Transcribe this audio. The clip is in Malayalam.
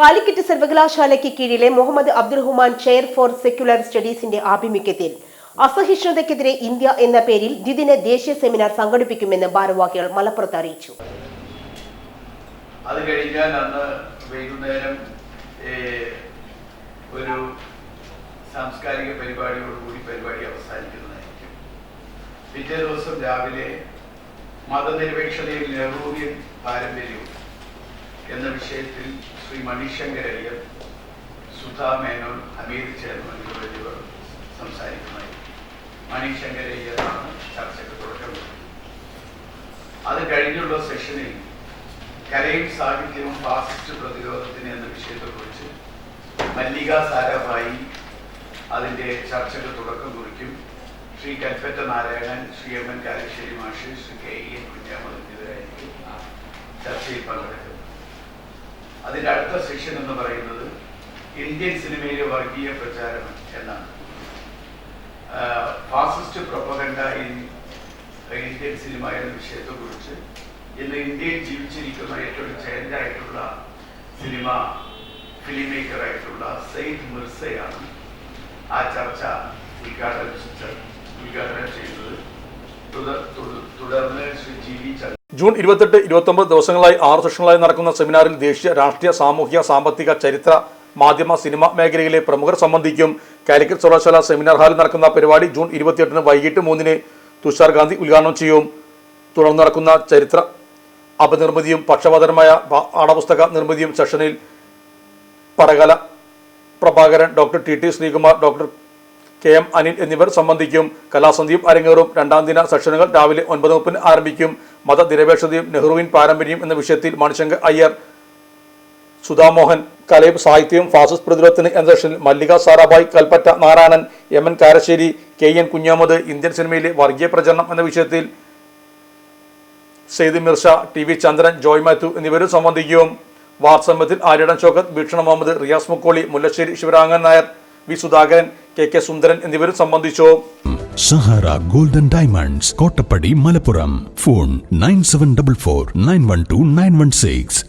കാലിക്കറ്റ് സർവകലാശാലയ്ക്ക് കീഴിലെ Muhammad Abdurahman chair for secular സ്റ്റഡീസിന്റെ ആഭിമുഖ്യത്തിൽ അസഹിഷ്ണുതയ്ക്കെതിരെ ഇന്ത്യ എന്ന പേരിൽ ദ്വിദിന ദേശീയ സെമിനാർ സംഘടിപ്പിക്കുമെന്ന് ഭാരവാഹികൾ മലപ്പുറത്ത് അറിയിച്ചു. അത് കഴിഞ്ഞാൽ അന്ന് വൈകുന്നേരം ഒരു സാംസ്കാരിക പരിപാടിയോടുകൂടി പരിപാടി അവസാനിക്കുന്നതായിരിക്കും. പിറ്റേ ദിവസം രാവിലെ മതനിരപേക്ഷതയിൽ നെഹ്റുവിയൻ പാരമ്പര്യവും എന്ന വിഷയത്തിൽ ശ്രീ മണിശങ്കർ അയ്യർ സുധാ മേനോൻ അമീർ ചേർമൻ എന്നിവർ സംസാരിക്കുന്നതായിരിക്കും മണിശങ്കർ ചർച്ചയ്ക്ക് തുടക്കം. അത് കഴിഞ്ഞുള്ള സെഷനിൽ കലയും സാഹിത്യവും ഫാസിസ്റ്റ് പ്രതിരോധത്തിന് എന്ന വിഷയത്തെക്കുറിച്ച് മല്ലിക സാരാഭായി അതിന്റെ ചർച്ചയ്ക്ക് തുടക്കം കുറിക്കും. Shri Kalpetta Narayanan Shri M N Kalasseri മാഷി Shri K E N Kunhammad ചർച്ചയിൽ പങ്കെടുക്കുന്നത്. അതിന്റെ അടുത്ത സെക്ഷൻ എന്ന് പറയുന്നത് ഇന്ത്യൻ സിനിമയിലെ വർഗീയ പ്രചാരണം എന്നാണ്. Fascist propaganda in Indian cinema എന്ന വിഷയത്തെക്കുറിച്ച് ഇന്ന് ഇന്ത്യയിൽ ജീവിച്ചിരിക്കുന്ന ഏറ്റവും ചേഞ്ചായിട്ടുള്ള സിനിമ ഫിലിം മേക്കറായിട്ടുള്ള സെയ്ദ് മിർസയാണ് ആ ചർച്ച ഉദ്ഘാടനം ഉദ്ഘാടനം ചെയ്തത്. തുടർ- തുടർ- തുടർന്ന് ശ്രീ ജി വി ജൂൺ ഇരുപത്തെട്ട് ഇരുപത്തൊമ്പത് ദിവസങ്ങളായി ആറ് സെഷനുകളായി നടക്കുന്ന സെമിനാറിൽ ദേശീയ രാഷ്ട്രീയ സാമൂഹിക സാമ്പത്തിക ചരിത്ര മാധ്യമ സിനിമ മേഖലയിലെ പ്രമുഖർ സംബന്ധിക്കും കാലിക്കറ്റ് സർവകലാശാല സെമിനാർ ഹാളിൽ നടക്കുന്ന പരിപാടി ജൂൺ ഇരുപത്തിയെട്ടിന് വൈകിട്ട് മൂന്നിന് തുഷാർ ഗാന്ധി ഉദ്ഘാടനം ചെയ്യും. തുടർന്ന് നടക്കുന്ന ചരിത്ര അപനിർമ്മിതിയും പക്ഷപാതരമായ പാഠപുസ്തക നിർമ്മിതിയും സെഷനിൽ പടകല Prabhakaran doctor T T Sreekumar doctor K M Anil എന്നിവർ സംബന്ധിക്കും. കലാസന്ധിയും അരങ്ങേറും. രണ്ടാം ദിന സെഷനുകൾ രാവിലെ ഒൻപത് മുപ്പതിന് ആരംഭിക്കും. മതനിരപേക്ഷതയും നെഹ്റുവിൻ പാരമ്പര്യം എന്ന വിഷയത്തിൽ മണിശങ്കർ അയ്യർ സുധാമോഹൻ കലയും സാഹിത്യവും ഫാസിസ്റ്റ് പ്രതിരോധത്തിന് എന്ന സെഷനിൽ Mallika Sarabhai Kalpetta Narayanan M N Karassery K N Kunhammad Indian സിനിമയിലെ വർഗീയ പ്രചരണം എന്ന വിഷയത്തിൽ സെയ്ദ് മിർഷ ടി വി ചന്ദ്രൻ ജോയ് മാത്യു എന്നിവരും സംബന്ധിക്കും. വാർസമ്മത്തിൽ Aryadan Shoukath ഭീഷണ Muhammad Riyas Mukkoli Mullassery Sivarangan Nair V Sudhakaran K K Sundaran എന്നിവരും സംബന്ധിച്ചു. Sahara golden diamonds Kottappadi Malappuram. Phone nine seven double four nine one two nine one six.